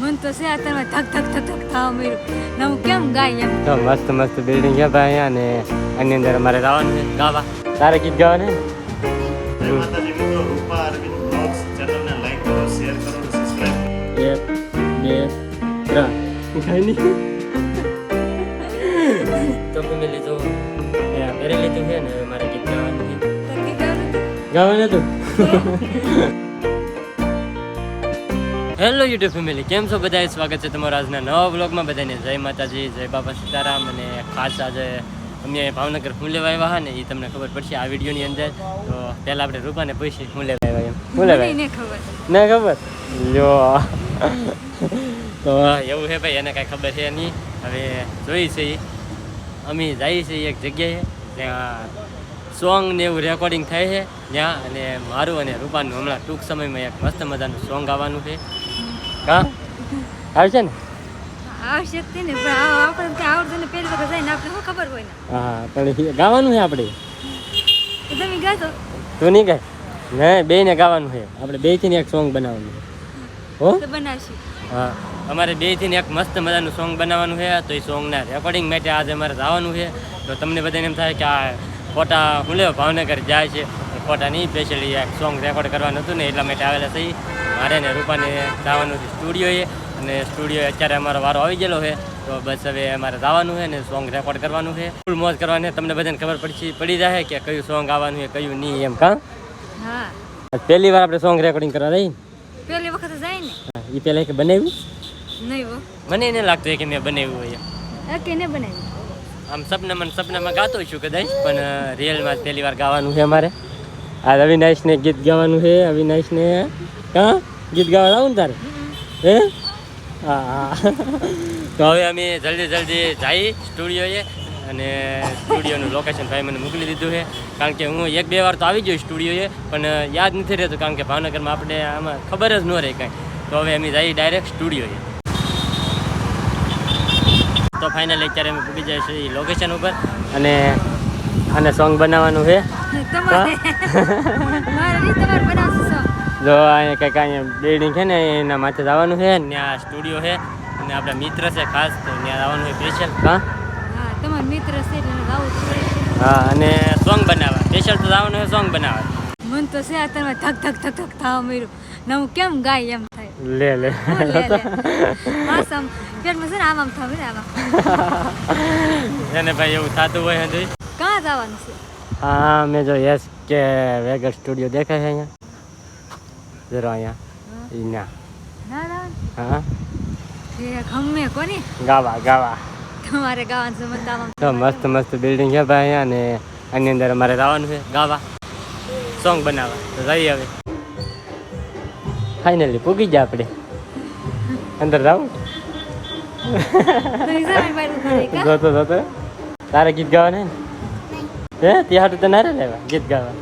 મન તો છે અત્યારમાં ધક ધક ધક ધક થવા મળ્યું ને હું કેમ ગાય એમ તો મસ્ત મસ્ત બિલ્ડિંગ છે ભાઈ અહીંયા ને આની અંદર અમારે જવાનું છે. ગાવા. તારે ગીત ગાવાને જય માતાજી મિત્રો. રૂપા અરવિંદ બ્લોગ્સ ચેનલને લાઈક કરો શેર કરો અને સબસ્ક્રાઇબ એક બે ત્રણ. તો ફેમિલી તો પહેરી લીધું છે ને મારે ગીત ગાવાનું છે. ગાવાનું હતું. હેલો યુટ્યુબ ફેમિલી કેમ છો બધા સ્વાગત છે તમારા આજના નવા બ્લોગમાં બધાને જય માતાજી જય બાબા સીતારામ અને ખાસ આજે અમે ભાવનગર હું લેવા આવ્યા હા ને એ તમને ખબર પડશે આ વિડીયોની અંદર. તો પહેલાં આપણે રૂપાને પૈસી હું લેવા આવ્યા એમ? હું લેવા ના ખબર? લ્યો. તો એવું છે ભાઈ એને કાંઈ ખબર છે નહીં. હવે જોઈ છે અમે જઈએ છીએ એક જગ્યાએ ત્યાં સોંગ ને એવું રેકોર્ડિંગ થાય છે ત્યાં. અને મારું અને રૂપાનું હમણાં ટૂંક સમયમાં એક મસ્ત મજાનું સોંગ આવવાનું છે. હા આવશે ને? ને પણ આપણે ત્યાં આવડતું ને પહેલી વખત જાય ને આપણે શું ખબર હોય ને? હા પણ ગાવાનું છે આપણે. તમે ગાતો તું નહીં ગાય? નહીં બેયને ગાવાનું છે. આપણે બેયથી એક સોંગ બનાવવાનું છે. હો? તો બનાવશું. હા અમારે બેથી એક મસ્ત મજાનું સોંગ બનાવવાનું છે તો એ સોંગના રેકોર્ડિંગ માટે આજે અમારે જવાનું છે. તો તમને બધાને એમ થાય કે આ ફોટા હું લેવો ભાવનગર જાય છે. નહીં સ્પેશિયલી એક સોંગ રેકોર્ડ કરવાનું હતું ને એટલા માટે આવેલા થઈ મારે ને રૂપાને જવાનું છે સ્ટુડિયોએ અને સ્ટુડિયો અત્યારે અમારો વારો આવી ગયેલો છે. તો બસ હવે અમારે જવાનું છે ને સોંગ રેકોર્ડ કરવાનું છે. ફૂલ મોજ કરવાની તમને બધાને ખબર પડશે પડી જાય કે કયું સોંગ આવવાનું છે કયું નહીં એમ કાં? પહેલી વાર આપણે સોંગ રેકોર્ડિંગ કરવા જઈએ. પહેલી વખત જાય ને. એ પહેલાં કે બનાવ્યું? નહીં મને એને લાગતું કે મેં બનાવ્યું હોય એમ. બનાવ્યું. આમ સપનામાં સપનામાં ગાતો છું કદાચ પણ રિયલમાં પહેલી વાર ગાવાનું છે અમારે. આ અવિનાશને ગીત ગાવાનું છે, અવિનાશને, હા? ગીત ગાવા આવું ને તારે? હે? હા તો હવે અમે જલ્દી જલ્દી જઈ સ્ટુડિયોએ અને સ્ટુડિયોનું લોકેશન ભાઈ મને મોકલી દીધું છે. કારણ કે હું એક બે વાર તો આવી ગયો સ્ટુડિયોએ, પણ યાદ નથી રહેતું કારણ કે ભાવનગરમાં આપણે આમાં ખબર જ ન રહે કાંઈ. તો હવે અમે જઈએ ડાયરેક્ટ સ્ટુડિયોએ. તો ફાઇનલી અત્યારે અમે પૂગી જાય છે લોકેશન ઉપર અને અને સોંગ બનાવવાનું છે. જો અહીંયા કંઈક અહીંયા બિલ્ડિંગ છે ને એના માથે જવાનું છે. ત્યાં સ્ટુડિયો છે અને આપણા મિત્ર છે ખાસ તો ત્યાં જવાનું છે સ્પેશિયલ હા? તમારો મિત્ર છે હા અને સોંગ બનાવવા. સ્પેશિયલ તો જવાનું છે સોંગ બનાવવા. મન તો છે અત્યારે ધક ધક ધક ધક થવા મળ્યું ને હું કેમ ગાય એમ થાય? લે લે. આમ પેટમાં છે ને આમ આમ આમ આમ. એને ભાઈ એવું થતું હોય હજી. કાં જવાનું છે? હા મેં જો યસ કે વેગર સ્ટુડિયો દેખાય છે અહીંયા. જરા અહીંયા. ના ના. હા? ગમે કોની? ગાવા ગાવા. તમારે ગાવાનું છે તો મસ્ત મસ્ત બિલ્ડિંગ છે ભાઈ અહીંયા અને આની અંદર અમારે જવાનું છે ગાવા. સોંગ બનાવવા. તો જઈએ હવે. ફાઇનલી પૂગી ગયા આપણે. અંદર જાવ કાં? જોતો જોતો. તારે ગીત ગાવાના ને? હે ત્યાં હાટું તો ના લેવા ગીત ગાવા.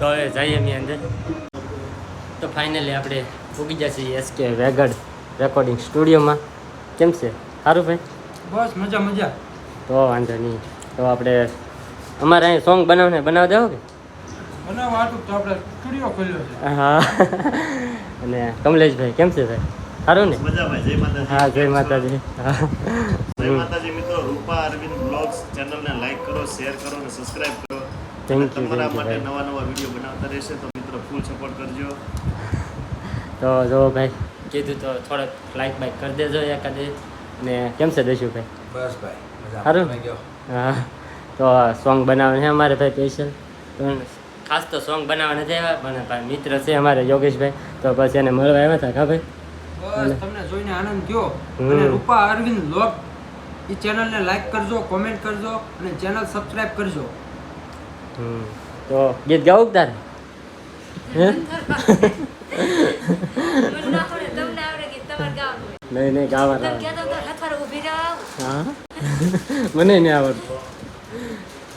તો હવે જઈએ એની અંદર. તો ફાઇનલી આપણે પૂગી જશે એસ કે વેગડ રેકોર્ડિંગ સ્ટુડિયોમાં કેમ છે? સારું ભાઈ? બસ મજા મજા. તો વાંધો નહીં. તો આપણે અમારે અહીં સોંગ બનાવને બનાવ દેવો કે? બનાવવા હાટું તો આપણે સ્ટુડિયો ખોલ્યો છે. હા. અને કમલેશભાઈ કેમ છે ભાઈ? સારું ને? હા જય માતાજી. હા જય માતાજી મિત્રો રૂપા અરવિંદ ચેનલને લાઈક કરો શેર કરો અને સબસ્ક્રાઇબ કરો. તમારા માટે નવા નવા વીડિયો બનાવતા રહેશે તો મિત્રો ફૂલ સપોર્ટ કરજો. તો જો ભાઈ કીધું તો થોડોક લાઈક બાઈક કરી દેજો એકાદે. ને કેમ છે દઈશું ભાઈ બસ ભાઈ સારું? હા. તો સોંગ બનાવવાનું છે અમારે ભાઈ સ્પેશિયલ તો ખાસ તો સોંગ બનાવવા નથી આવ્યા પણ ભાઈ મિત્ર છે અમારે યોગેશભાઈ. તો પછી એને મળવા આવ્યા હતા કા ભાઈ? તમને જોઈને આનંદ થયો. અને રૂપા અરવિંદ લોક એ ચેનલને લાઈક કરજો કોમેન્ટ કરજો અને ચેનલ સબસ્ક્રાઇબ કરજો. તો ગીત ગાવું તારે. નહીં નહીં, ગાવા મને નહીં આવડતું.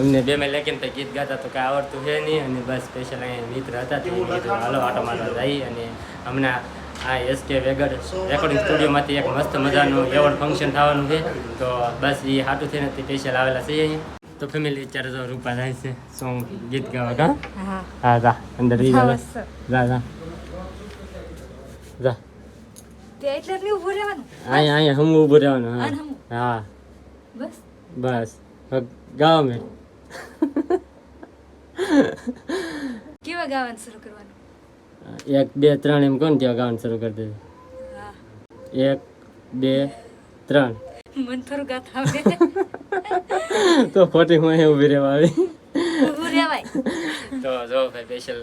અમને બે મેં લેકિન તો ગીત ગાતા તો કાંઈ આવડતું છે નહીં. અને બસ સ્પેશિયલ અહીંયા મિત્ર હતા તો હાલો આટો મારવા જઈ અને હમણાં આ એસ કે વેગડ રેકોર્ડિંગ સ્ટુડિયોમાંથી એક મસ્ત મજાનું એવોર્ડ ફંક્શન થવાનું છે. તો બસ એ હાટું થઈને તે સ્પેશિયલ આવેલા છે અહીંયા તો ફેમિલી અત્યારે તો રૂપા થાય છે સોંગ ગીત ગાવા કા હા. હા જા. અંદર ઈ જા. જા જા. જા. એટલે ઊભું રહેવાનું? અહીંયા અહીંયા હમ ઊભું રહેવાનું હા. હા? બસ. બસ. ગાવા મેં કેવા ગાવાનું શરૂ કરવાનું? એક બે ત્રણ એમ કોણ ત્યાં ગાવાનું શરૂ કરી દીધું એક બે ત્રણ. મન થોડું ગાતા તો ખોટી હું અહીંયા ઊભી રહેવા આવી. ઊભું રહેવાય. તો જો ભાઈ સ્પેશિયલ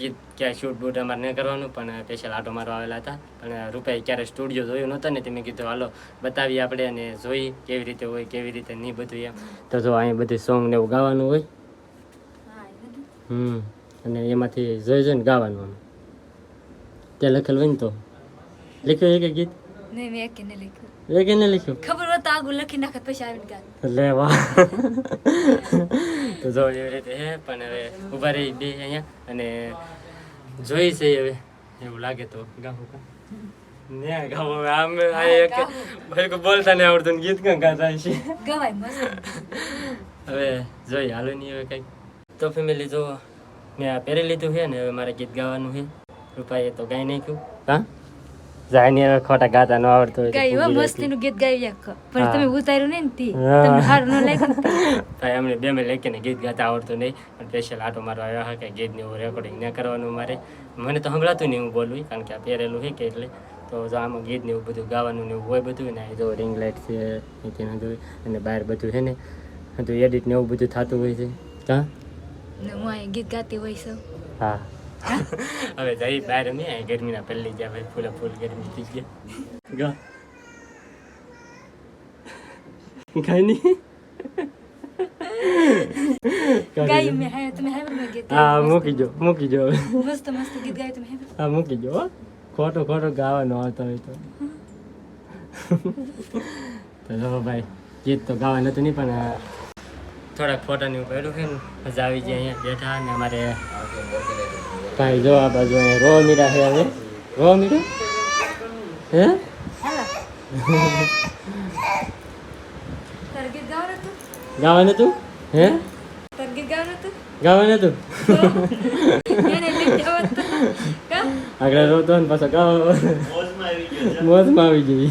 ગીત ક્યાંય શૂટ બૂટ અમારે નહીં કરવાનું પણ સ્પેશિયલ આટો મારવા આવેલા હતા. પણ રૂપાઈ ક્યારે સ્ટુડિયો જોયું નહોતા ને તમે મેં કીધું હાલો બતાવીએ આપણે અને જોઈ કેવી રીતે હોય કેવી રીતે નહીં બધું એમ. તો જો અહીંયા બધી સોંગ ને એવું ગાવાનું હોય. હમ અને એમાંથી જોઈ જોઈને ગાવાનું ત્યાં લખેલ હોય ને તો લખ્યું એક ગીત નહીં મેં એક ને લખ્યું એ કે લખ્યું ખબર હોત તો આગળ લખી નાખત પછી આવીને ગાત લે વાહ તો જો એવી રીતે હે પણ હવે ઊભા રહી બે અહીંયા અને જોઈ છે હવે એવું લાગે તો ગાવું કા ને ગાવું આમ આ એક બિલકુલ બોલતા નહીં આવડતું ને ગીત કાં ગાતા છે ગવાય મસ્ત હવે જોઈ હાલો નહીં હવે કંઈક તો ફેમિલી જો મેં આ પહેરી લીધું છે ને હવે મારે ગીત ગાવાનું છે રૂપાએ તો ગાઈ નાખ્યું. હા? જાઈને હવે ખોટા ગાતા ન આવડતું હોય ગાઈ ગાય પૂગી જાય. ગીત ગાઈ યાક પણ તમે ઉતાર્યું નહીં તી. તમને હારું ન લાગ્યું તાય અમને બે મેં લેકે ને ગીત ગાતા આવડતું નહીં. પણ સ્પેશિયલ આટો મારવા આવ્યો હા કે ગીતને એવું રેકોર્ડિંગ ન કરવાનું મારે. મને તો સંભળાતું નહીં હું બોલું કારણ કે આ પહેરેલું છે કે એટલે. તો જો આમાં ગીત ને એવું બધું ગાવાનું ને એવું હોય બધું ને જો રિંગ લાઇટ છે નીચે ના જોઈ અને બહાર બધું છે ને તો એડિટ ને એવું બધું થતું હોય છે. હા? ને હું ગીત ગાતી હોય છું. હા. હવે જઈ બહાર અમે અહીં ગરમીના પહેલી ગયા ભાઈ ફૂલે ફૂલ ગરમી થઈ ગયા ગા. નહીં ગાય મેં તમે હાય મેં ગીત હા મૂકી જો મૂકી જો મસ્ત મસ્ત ગીત ગાયું તમે હાય હા મૂકી જો હો. ખોટો ખોટો ગાવાનો આવતો હોય તો. તો ભાઈ ગીત તો ગાવાનું હતું નહીં પણ થોડાક ફોટા ને એવું પડ્યું છે ને મજા આવી જાય અહીંયા બેઠા ને અમારે ભાઈ જો આ બાજુ રો મીરા છે હવે. રો મીરા? હે? ગાવાનું તું? હે? ગાવાનું તું. આગળ રોતો ને પાછો ગાવ. મોજમાં આવી જઈ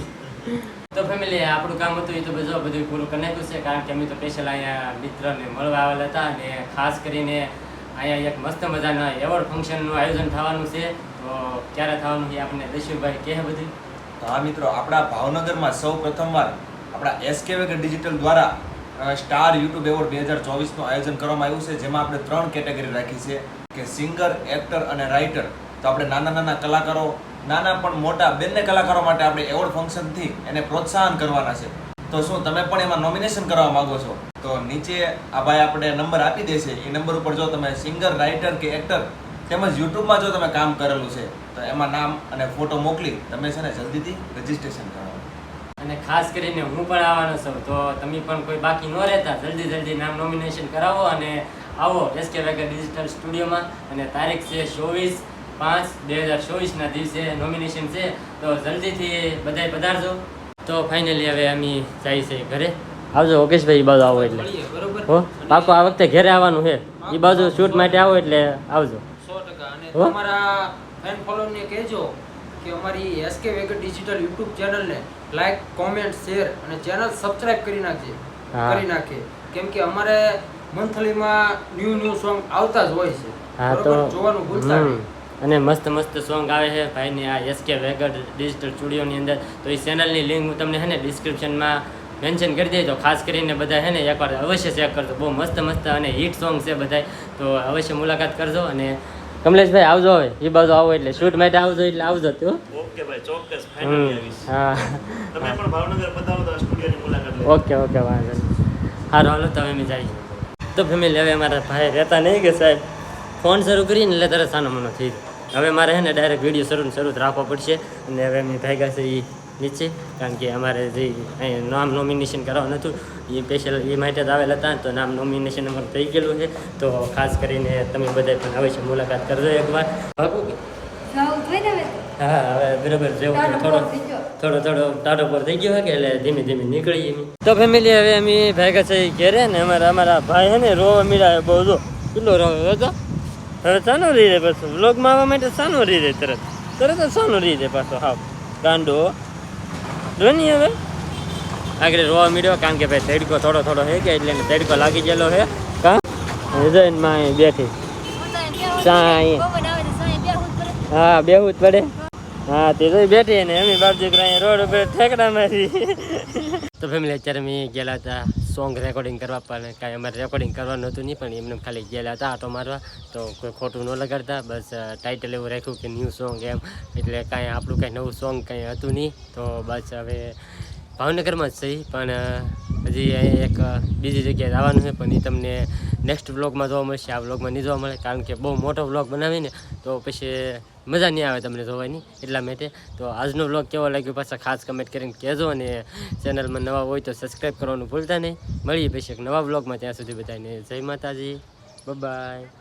તો ફેમિલી આપણું કામ હતું એ તો બધું બધું પૂરું કરી નાખ્યું છે, કારણ કે અમે તો સ્પેશિયલ અહીંયા મિત્રને મળવા આવેલા હતા અને ખાસ કરીને અહીંયા એક મસ્ત મજાના એવોર્ડ ફંક્શનનું આયોજન થવાનું છે. તો ક્યારે થવાનું છે આપણને દસ્યુભાઈ કહે બધું? તો આ મિત્રો, આપણા ભાવનગરમાં સૌ પ્રથમવાર આપણા એસકે વેગર ડિજિટલ દ્વારા સ્ટાર યુટ્યુબ એવોર્ડ બે હજાર ચોવીસનું આયોજન કરવામાં આવ્યું છે, જેમાં આપણે ત્રણ કેટેગરી રાખી છે, કે સિંગર, એક્ટર અને રાઇટર. તો આપણે નાના નાના કલાકારો, નાના પણ મોટા બંને કલાકારો માટે આપણે એવોર્ડ ફંક્શનથી એને પ્રોત્સાહન કરવાના છે. તો શું તમે પણ એમાં નોમિનેશન કરવા માંગો છો? તો નીચે આ ભાઈ આપણે નંબર આપી દેશે એ નંબર ઉપર જો તમે સિંગર રાઇટર કે એક્ટર તેમજ યુટ્યુબમાં જો તમે કામ કરેલું છે, તો એમાં નામ અને ફોટો મોકલી તમે છે ને જલ્દીથી રજીસ્ટ્રેશન કરાવો. અને ખાસ કરીને હું પણ આવવાનો છું. તો તમે પણ કોઈ બાકી ન રહેતા, જલ્દી જલ્દી નામ નોમિનેશન કરાવો અને આવો એસકે વેગર ડિજિટલ સ્ટુડિયોમાં અને તારીખ છે ચોવીસ પાંચ બે હજાર ચોવીસના દિવસે નોમિનેશન છે. તો જલ્દીથી બધાય પધારજો. તો ફાઇનલી હવે અમે જઈએ છીએ ઘરે. આવજો ઓકેશભાઈ એ બાજુ આવો એટલે. હો પાકો આ વખતે ઘરે આવવાનું છે. એ બાજુ શૂટ માટે આવો એટલે આવજો. તમારા ફેન ફોલોને કહેજો કે અમારી એસકે વેગર ડિજિટલ યુટ્યુબ ચેનલને લાઈક કોમેન્ટ શેર અને ચેનલ સબસ્ક્રાઇબ કરી નાખજે. કરી નાખે. કેમ કે અમારે મંથલીમાં ન્યૂ ન્યૂ સોંગ આવતા જ હોય છે. હા તો જોવાનું ભૂલતા નહીં. અને મસ્ત મસ્ત સોંગ આવે છે. ભાઈની આ એસકે વેગર ડિજિટલ સ્ટુડિયોની અંદર. તો એ ચેનલની લિંક હું તમને છે ને ડિસ્ક્રિપ્શનમાં મેન્શન કરી દેજો. ખાસ કરીને બધા છે ને એકવાર અવશ્ય ચેક કરજો. બહુ મસ્ત મસ્ત અને હિટ સોંગ છે બધા તો અવશ્ય મુલાકાત કરજો અને કમલેશભાઈ આવજો હવે. એ બાજુ આવો એટલે. શૂટ માટે આવજો એટલે આવજો તો. ઓકે ભાઈ ચોક્કસ. હા. તમે પણ ભાવનગર પધારો તો સ્ટુડિયોની મુલાકાત ઓકે ઓકે વાંધો નહીં. સારું હાલો તો હવે અમે જઈએ. તો ફેમિલી હવે મારા ભાઈ રહેતા નહીં કે સાહેબ? ફોન શરૂ કરીને એટલે તરત સાનો મનો થઈ હવે મારે છે ને ડાયરેક્ટ વીડિયો શરૂ શરૂ રાખવો પડશે. અને હવે અમે ભાઈ છે એ નીચે કારણ કે અમારે જે નામ નોમિનેશન કરવાનું હતું એ સ્પેશિયલ એ માટે જ આવેલા હતા તો નામ નોમિનેશન અમારું થઈ ગયેલું છે. તો ખાસ કરીને તમે બધા પણ અવશ્ય મુલાકાત કરજો એકવાર. હા હવે બરાબર જેવું થોડો થોડો થોડો પર થઈ ગયો કે એટલે ધીમે ધીમે નીકળી તો ફેમિલી હવે અમે ભેગા છે ઘેરે ને અમારા અમારા ભાઈ હે ને રોવા મીરા બહુ જો. કેટલો રોવે હતો? હવે સાનો રહી રહે પાછો વ્લોગમાં આવવા માટે સાનો રહી રહે તરત તરત સાનો રહે પાછો હાવ. ગાંડો. જો નહીં હવે. આગળ રોવા મીડ્યો કારણ કે ભાઈ તડકો થોડો થોડો હે કે એટલે તડકો લાગી ગયેલો હે. કા? માં બેઠી. હા બેહું જ પડે. હા, તે તો બેઠી ને એમની અહીં રોડ ઉપર ઠેકડા મારી. તો ફેમિલી અત્યારે મેં ગયેલા હતા સોંગ રેકોર્ડિંગ કરવા પણ કાંઈ અમારે રેકોર્ડિંગ કરવાનું હતું નહીં, પણ એમને ખાલી ગયેલા હતા, આટો મારવા. તો કોઈ ખોટું ન લગાડતા, બસ ટાઇટલ એવું રાખ્યું કે ન્યૂ સોંગ એમ. એટલે કાંઈ આપણું કાંઈ નવું સોંગ કાંઈ હતું નહીં, તો બસ હવે ભાવનગરમાં જ સહી પણ હજી એક બીજી જગ્યાએ જવાનું છે, પણ એ તમને નેક્સ્ટ વ્લોગમાં જોવા મળશે. આ વ્લોગમાં નહીં જોવા મળે, કારણ કે બહુ મોટો વ્લોગ બનાવીને, તો પછી મજા નહીં આવે તમને જોવાની, એટલા માટે. તો આજનો વ્લોગ કેવો લાગ્યો પાછા ખાસ કમેન્ટ કરીને કહેજો અને ચેનલમાં નવા હોય તો સબસ્ક્રાઈબ કરવાનું ભૂલતા નહીં. મળીએ પછી એક નવા વ્લોગમાં ત્યાં સુધી બધાને જય માતાજી. બાય